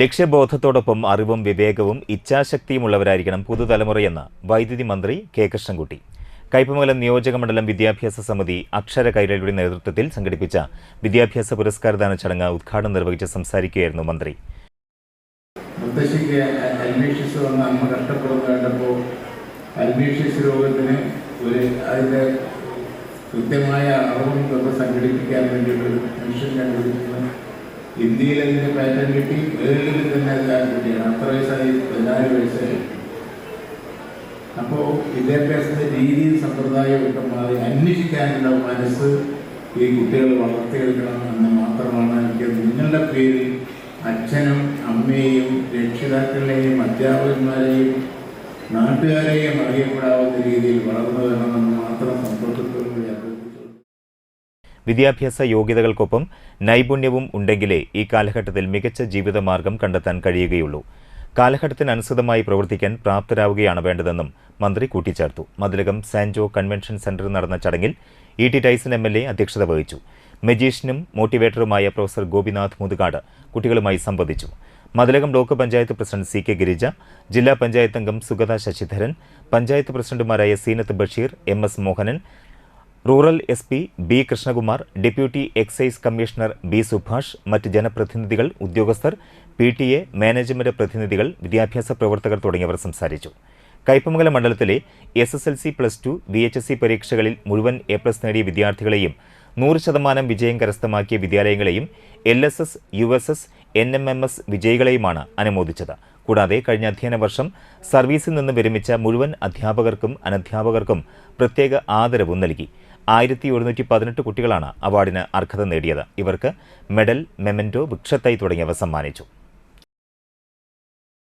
ലക്ഷ്യബോധത്തോടൊപ്പം അറിവും വിവേകവും ഇച്ഛാശക്തിയുമുള്ളവരായിരിക്കണം പുതുതലമുറയെന്ന് വൈദ്യുതി മന്ത്രി കെ കൃഷ്ണൻകുട്ടി. കയ്പമംഗലം നിയോജക മണ്ഡലം വിദ്യാഭ്യാസ സമിതി അക്ഷര കൈരളിയുടെ നേതൃത്വത്തിൽ സംഘടിപ്പിച്ച വിദ്യാഭ്യാസ പുരസ്കാരദാന ചടങ്ങ് ഉദ്ഘാടനം നിർവഹിച്ച് സംസാരിക്കുകയായിരുന്നു മന്ത്രി. കണ്ടപ്പോൾ ഒരു കൃത്യമായ അറിവും സംഘടിപ്പിക്കാൻ വേണ്ടിയിട്ട് ഒരു മനുഷ്യൻ കണ്ടുപിടിക്കുന്നു ഇന്ത്യയിൽ അതിന്റെ പാറ്റേൺ കിട്ടി വേൾഡിൽ തന്നെ എല്ലാവരും കിട്ടിയാണ്. അത്ര വയസ്സായി പതിനാല് വയസ്സായി. അപ്പോൾ വിദ്യാഭ്യാസത്തിന്റെ രീതിയും സമ്പ്രദായവും ഒക്കെ മാറി അന്വേഷിക്കാനുള്ള മനസ്സ് ഈ കുട്ടികൾ വളർത്തിയെടുക്കണം എന്ന് മാത്രമാണ് എനിക്ക് നിങ്ങളുടെ പേരിൽ അച്ഛനും അമ്മയെയും രക്ഷിതാക്കളെയും അധ്യാപകന്മാരെയും നാട്ടുകാരെയും അറിയപ്പെടാവുന്ന രീതിയിൽ വളർന്നു വരണമെന്ന് മാത്രം അഭ്യർത്ഥിച്ചു വിദ്യാഭ്യാസ യോഗ്യതകൾക്കൊപ്പം നൈപുണ്യവും ഉണ്ടെങ്കിലേ ഈ കാലഘട്ടത്തിൽ മികച്ച ജീവിതമാർഗം കണ്ടെത്താൻ കഴിയുകയുള്ളൂ. കാലഘട്ടത്തിനനുസൃതമായി പ്രവർത്തിക്കാൻ പ്രാപ്തരാവുകയാണ് വേണ്ടതെന്നും മന്ത്രി കൂട്ടിച്ചേർത്തു. മതിലകം സാൻജോ കൺവെൻഷൻ സെന്ററിൽ നടന്ന ചടങ്ങിൽ E T Tyson M L A അധ്യക്ഷത വഹിച്ചു. മജീഷ്യനും മോട്ടിവേറ്ററുമായ പ്രൊഫസർ ഗോപിനാഥ് മുതുകാട് കുട്ടികളുമായി സംവദിച്ചു. Mathilakam block panchayat president C K Girija ജില്ലാ പഞ്ചായത്ത് അംഗം സുഗത ശശിധരൻ പഞ്ചായത്ത് പ്രസിഡന്റുമാരായ Seenath Basheer M S Mohanan rural S P B Krishnakumar deputy excise commissioner B Subhash മറ്റ് ജനപ്രതിനിധികൾ ഉദ്യോഗസ്ഥർ പി ടി എ മാനേജ്മെന്റ് പ്രതിനിധികൾ വിദ്യാഭ്യാസ പ്രവർത്തകർ തുടങ്ങിയവർ സംസാരിച്ചു. കയ്പമംഗലം മണ്ഡലത്തിലെ S S L C plus two V H S C പരീക്ഷകളിൽ മുഴുവൻ എ പ്ലസ് നേടിയ വിദ്യാർത്ഥികളെയും നൂറ് ശതമാനം വിജയം കരസ്ഥമാക്കിയ വിദ്യാലയങ്ങളെയും L S S U S S N M M S വിജയികളെയുമാണ് അനുമോദിച്ചത്. കൂടാതെ കഴിഞ്ഞ അധ്യയന വർഷം സർവീസിൽ നിന്ന് വിരമിച്ച മുഴുവൻ അധ്യാപകർക്കും അനധ്യാപകർക്കും പ്രത്യേക ആദരവും നൽകി. ആയിരത്തി ഒരുന്നൂറ്റി പതിനെട്ട് കുട്ടികളാണ് അവാർഡിന് അർഹത നേടിയത്. ഇവർക്ക് മെഡൽ മെമന്റോ വൃക്ഷത്തൈ തുടങ്ങിയവ സമ്മാനിച്ചു.